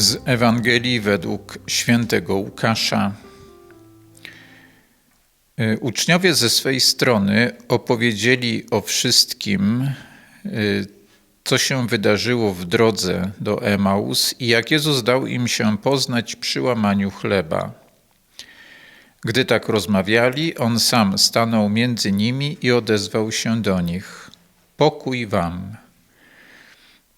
Z Ewangelii według świętego Łukasza. Y, uczniowie ze swej strony opowiedzieli o wszystkim, y, co się wydarzyło w drodze do Emaus i jak Jezus dał im się poznać przy łamaniu chleba. Gdy tak rozmawiali, on sam stanął między nimi i odezwał się do nich: Pokój wam.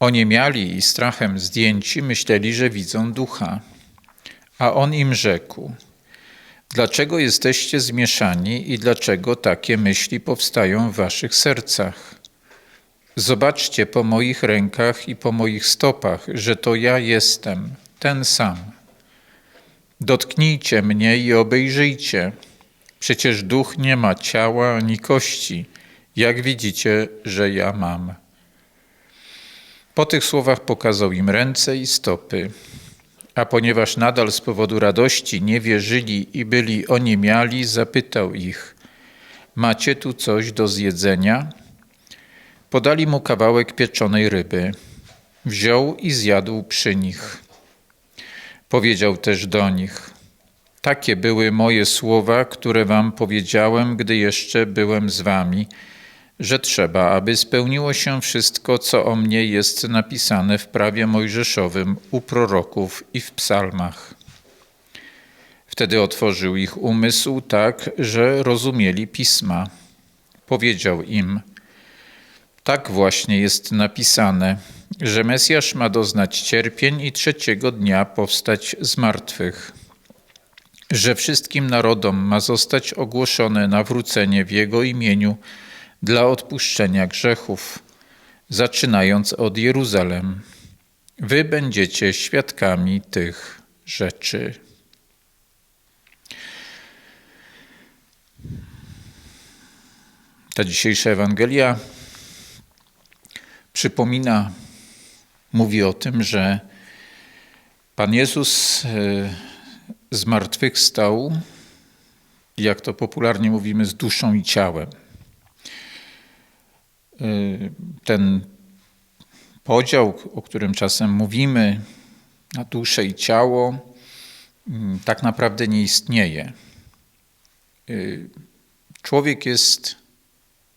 Oniemiali i strachem zdjęci myśleli, że widzą ducha. A on im rzekł: Dlaczego jesteście zmieszani i dlaczego takie myśli powstają w waszych sercach? Zobaczcie po moich rękach i po moich stopach, że to ja jestem, ten sam. Dotknijcie mnie i obejrzyjcie. Przecież duch nie ma ciała ani kości, jak widzicie, że ja mam. Po tych słowach pokazał im ręce i stopy. A ponieważ nadal z powodu radości nie wierzyli i byli oniemiali, zapytał ich: Macie tu coś do zjedzenia? Podali mu kawałek pieczonej ryby. Wziął i zjadł przy nich. Powiedział też do nich: Takie były moje słowa, które wam powiedziałem, gdy jeszcze byłem z wami że trzeba, aby spełniło się wszystko, co o mnie jest napisane w prawie mojżeszowym, u proroków i w psalmach. Wtedy otworzył ich umysł tak, że rozumieli pisma. Powiedział im: Tak właśnie jest napisane, że Mesjasz ma doznać cierpień i trzeciego dnia powstać z martwych, że wszystkim narodom ma zostać ogłoszone nawrócenie w Jego imieniu dla odpuszczenia grzechów, zaczynając od Jeruzalem. Wy będziecie świadkami tych rzeczy. Ta dzisiejsza Ewangelia przypomina, mówi o tym, że Pan Jezus e, zmartwychwstał, jak to popularnie mówimy, z duszą i ciałem. Y, ten podział, o którym czasem mówimy, na duszę i ciało, mm, tak naprawdę nie istnieje. Y, człowiek jest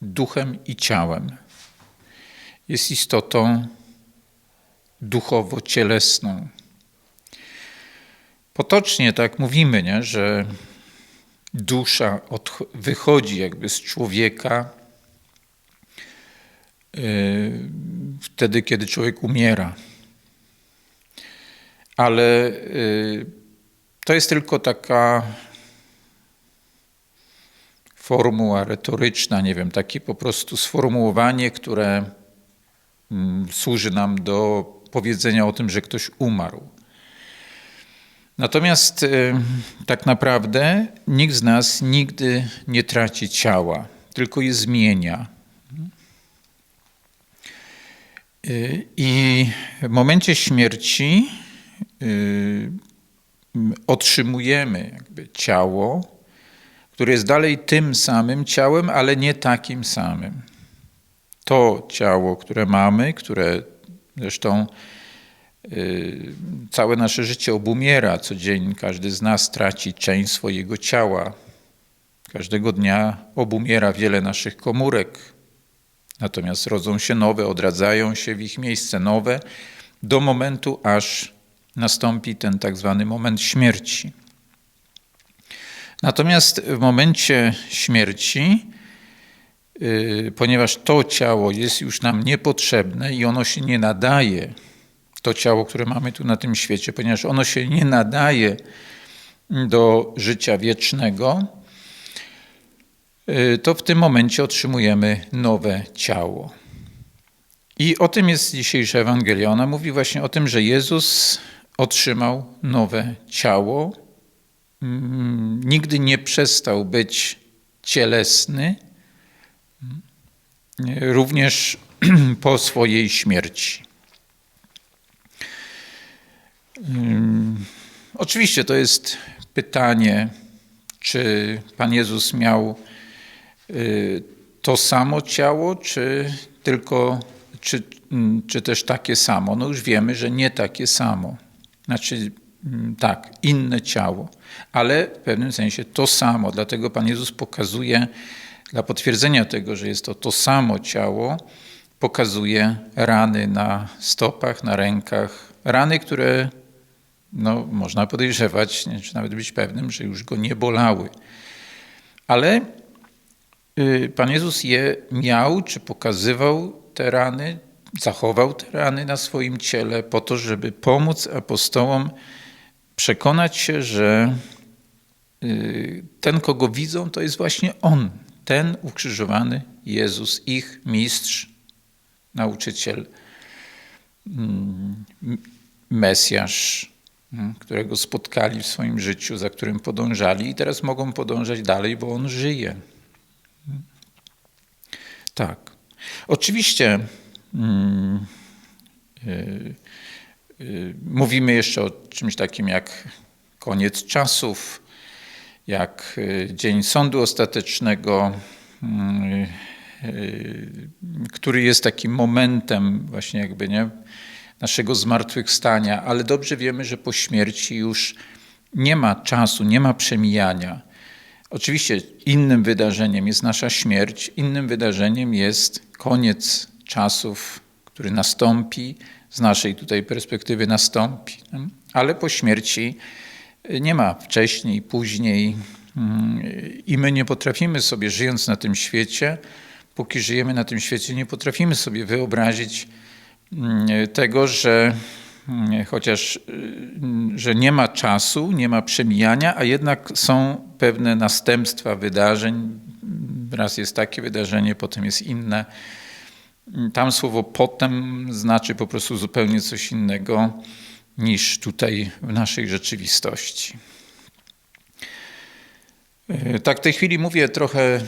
duchem i ciałem. Jest istotą duchowo-cielesną. Potocznie tak mówimy, nie? że dusza wychodzi jakby z człowieka Y, wtedy, kiedy człowiek umiera. Ale y, to jest tylko taka formuła retoryczna, nie wiem, takie po prostu sformułowanie, które mm, służy nam do powiedzenia o tym, że ktoś umarł. Natomiast y, tak naprawdę nikt z nas nigdy nie traci ciała, tylko je zmienia. I w momencie śmierci y, otrzymujemy ciało, które jest dalej tym samym ciałem, ale nie takim samym. To ciało, które mamy, które zresztą y, całe nasze życie obumiera, codziennie każdy z nas traci część swojego ciała. Każdego dnia obumiera wiele naszych komórek, Natomiast rodzą się nowe, odradzają się w ich miejsce nowe, do momentu, aż nastąpi ten tak zwany moment śmierci. Natomiast w momencie śmierci, yy, ponieważ to ciało jest już nam niepotrzebne i ono się nie nadaje, to ciało, które mamy tu na tym świecie, ponieważ ono się nie nadaje do życia wiecznego, Y, to w tym momencie otrzymujemy nowe ciało. I o tym jest dzisiejsza Ewangelia. Ona mówi właśnie o tym, że Jezus otrzymał nowe ciało. Mm, nigdy nie przestał być cielesny, y, również po swojej śmierci. Y, oczywiście to jest pytanie, czy Pan Jezus miał Y, to samo ciało, czy tylko, czy, mm, czy też takie samo? No już wiemy, że nie takie samo. Znaczy, mm, tak, inne ciało, ale w pewnym sensie to samo. Dlatego Pan Jezus pokazuje, dla potwierdzenia tego, że jest to to samo ciało, pokazuje rany na stopach, na rękach, rany, które no, można podejrzewać, czy nawet być pewnym, że już go nie bolały. Ale y, Pan Jezus je miał, czy pokazywał te rany, zachował te rany na swoim ciele po to, żeby pomóc apostołom przekonać się, że y, ten, kogo widzą, to jest właśnie On, ten ukrzyżowany Jezus, ich mistrz, nauczyciel, mm, Mesjasz, mm, którego spotkali w swoim życiu, za którym podążali i teraz mogą podążać dalej, bo On żyje. Tak. Oczywiście hmm, yy, yy, mówimy jeszcze o czymś takim jak koniec czasów, jak y, dzień sądu ostatecznego, yy, który jest takim momentem właśnie jakby nie, naszego zmartwychwstania, ale dobrze wiemy, że po śmierci już nie ma czasu, nie ma przemijania. Oczywiście innym wydarzeniem jest nasza śmierć, innym wydarzeniem jest koniec czasów, który nastąpi, z naszej tutaj perspektywy nastąpi. Ale po śmierci nie ma wcześniej, później mm, i my nie potrafimy sobie, żyjąc na tym świecie, póki żyjemy na tym świecie, nie potrafimy sobie wyobrazić mm, tego, że chociaż że nie ma czasu, nie ma przemijania, a jednak są pewne następstwa wydarzeń. Raz jest takie wydarzenie, potem jest inne. Tam słowo potem znaczy po prostu zupełnie coś innego niż tutaj w naszej rzeczywistości. E, tak w tej chwili mówię trochę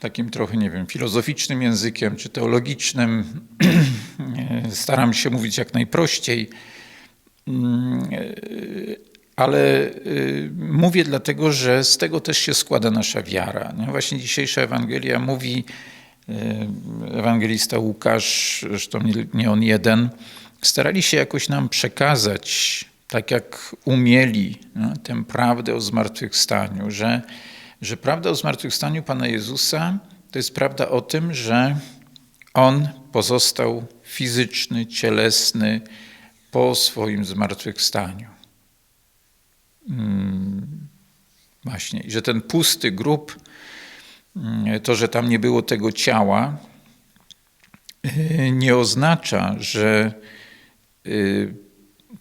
takim trochę, nie wiem, filozoficznym językiem czy teologicznym. Staram się mówić jak najprościej, mm, ale y, mówię dlatego, że z tego też się składa nasza wiara. Właśnie dzisiejsza Ewangelia mówi, ewangelista Łukasz, zresztą nie on jeden, starali się jakoś nam przekazać, tak jak umieli, no, tę prawdę o zmartwychwstaniu, że że prawda o zmartwychwstaniu Pana Jezusa to jest prawda o tym, że On pozostał fizyczny, cielesny po swoim zmartwychwstaniu. Hmm, właśnie, że ten pusty grób, hmm, to, że tam nie było tego ciała, y, nie oznacza, że y,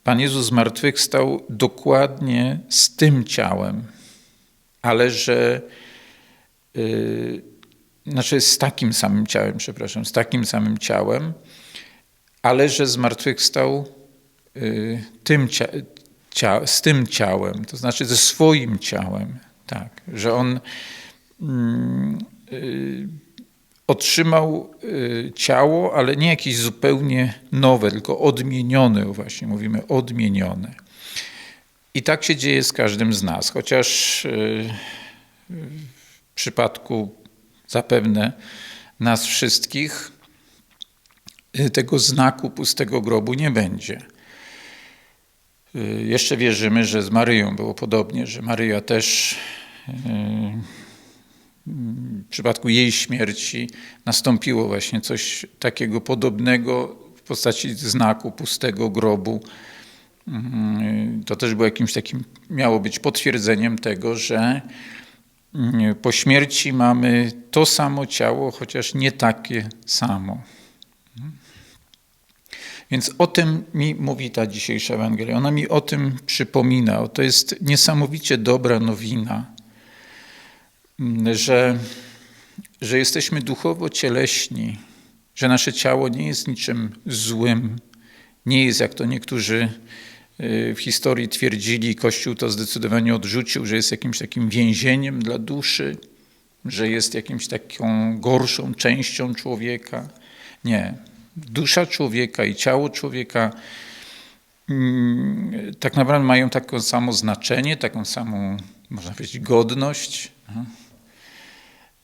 Pan Jezus zmartwychwstał dokładnie z tym ciałem, ale że yy, znaczy z takim samym ciałem, przepraszam, z takim samym ciałem, ale że zmartwychwstał yy, tym cia, z tym ciałem, to znaczy ze swoim ciałem, tak, że on yy, otrzymał y, ciało, ale nie jakieś zupełnie nowe, tylko odmienione, właśnie mówimy odmienione. I tak się dzieje z każdym z nas, chociaż y, w przypadku zapewne nas wszystkich y, tego znaku pustego grobu nie będzie. Y, jeszcze wierzymy, że z Maryją było podobnie, że Maryja też w przypadku jej śmierci nastąpiło właśnie coś takiego podobnego w postaci znaku pustego grobu. To też było jakimś takim, miało być potwierdzeniem tego, że po śmierci mamy to samo ciało, chociaż nie takie samo. Więc o tym mi mówi ta dzisiejsza Ewangelia. Ona mi o tym przypomina. To jest niesamowicie dobra nowina, mm, że, że jesteśmy duchowo cieleśni, że nasze ciało nie jest niczym złym, nie jest, jak to niektórzy w historii twierdzili, Kościół to zdecydowanie odrzucił, że jest jakimś takim więzieniem dla duszy, że jest jakimś taką gorszą częścią człowieka. Nie. Dusza człowieka i ciało człowieka mm, tak naprawdę mają takie samo znaczenie, taką samą, można powiedzieć, godność,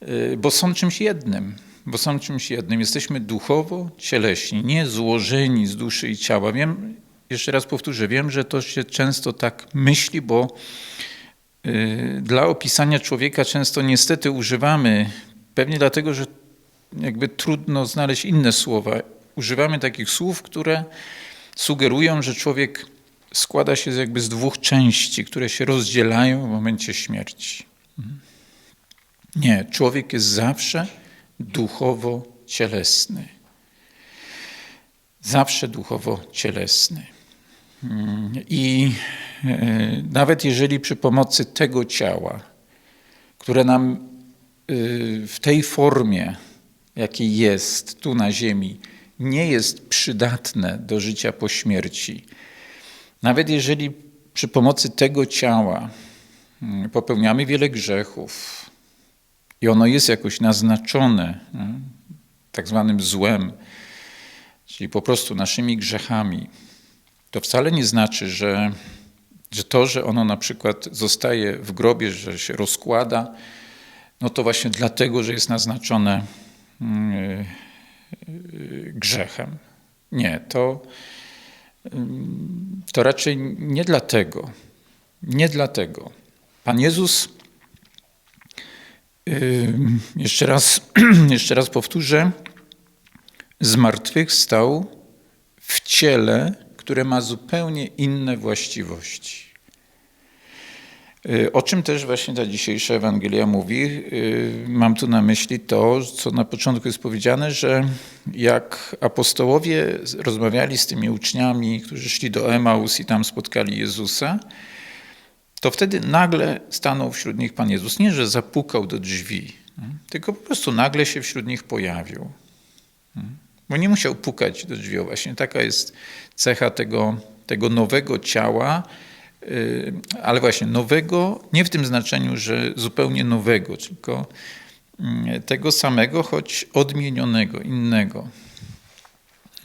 y, bo są czymś jednym. Bo są czymś jednym. Jesteśmy duchowo cieleśni, nie złożeni z duszy i ciała. Wiem, jeszcze raz powtórzę, wiem, że to się często tak myśli, bo y, dla opisania człowieka często niestety używamy, pewnie dlatego, że jakby trudno znaleźć inne słowa, używamy takich słów, które sugerują, że człowiek składa się jakby z dwóch części, które się rozdzielają w momencie śmierci. Nie, człowiek jest zawsze duchowo-cielesny. Zawsze duchowo-cielesny. I e, nawet jeżeli przy pomocy tego ciała, które nam e, w tej formie, jakiej jest tu na ziemi, nie jest przydatne do życia po śmierci, nawet jeżeli przy pomocy tego ciała mm, popełniamy wiele grzechów i ono jest jakoś naznaczone mm, tak zwanym złem, czyli po prostu naszymi grzechami, to wcale nie znaczy, że, że to, że ono na przykład zostaje w grobie, że się rozkłada, no to właśnie dlatego, że jest naznaczone mm, grzechem. Nie, to, to raczej nie dlatego. Nie dlatego. Pan Jezus, jeszcze raz, jeszcze raz powtórzę, zmartwychwstał w ciele, które ma zupełnie inne właściwości. Y, o czym też właśnie ta dzisiejsza Ewangelia mówi? Y, mam tu na myśli to, co na początku jest powiedziane, że jak apostołowie rozmawiali z tymi uczniami, którzy szli do Emaus i tam spotkali Jezusa, to wtedy nagle stanął wśród nich Pan Jezus. Nie, że zapukał do drzwi, tylko po prostu nagle się wśród nich pojawił. Bo nie musiał pukać do drzwi. Właśnie taka jest cecha tego, tego nowego ciała, ale właśnie nowego, nie w tym znaczeniu, że zupełnie nowego, tylko mm, tego samego, choć odmienionego, innego.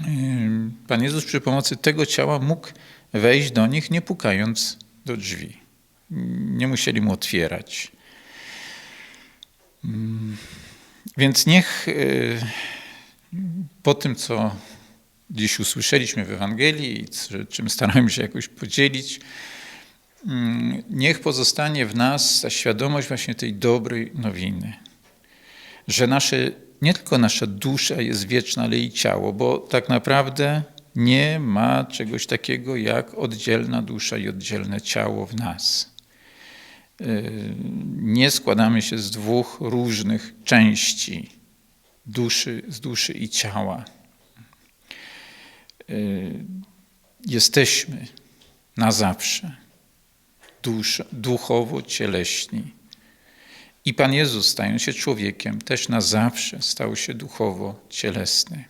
Y, Pan Jezus przy pomocy tego ciała mógł wejść do nich, nie pukając do drzwi. Nie musieli mu otwierać. Mm, więc niech po tym, co dziś usłyszeliśmy w Ewangelii czym starałem się jakoś podzielić, niech pozostanie w nas ta świadomość właśnie tej dobrej nowiny, że nasze, nie tylko nasza dusza jest wieczna, ale i ciało, bo tak naprawdę nie ma czegoś takiego jak oddzielna dusza i oddzielne ciało w nas. Y, nie składamy się z dwóch różnych części duszy, z duszy i ciała. Y, jesteśmy na zawsze dusz, duchowo cieleśni. I Pan Jezus, stając się człowiekiem, też na zawsze stał się duchowo cielesny.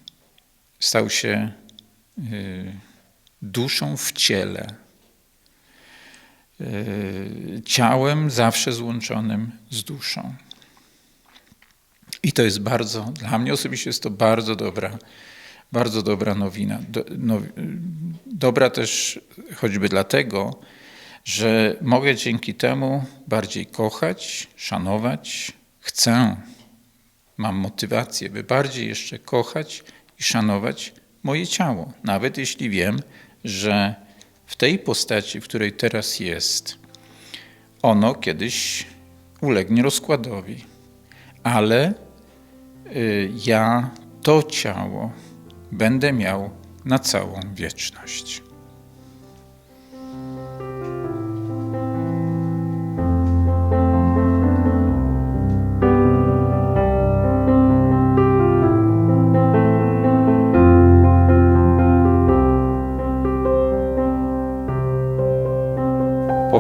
Stał się y, duszą w ciele, y, ciałem zawsze złączonym z duszą. I to jest bardzo, dla mnie osobiście jest to bardzo dobra, bardzo dobra nowina. Do, no, dobra też choćby dlatego, że mogę dzięki temu bardziej kochać, szanować, chcę, mam motywację, by bardziej jeszcze kochać i szanować moje ciało. Nawet jeśli wiem, że w tej postaci, w której teraz jest, ono kiedyś ulegnie rozkładowi. Ale Y, ja to ciało będę miał na całą wieczność.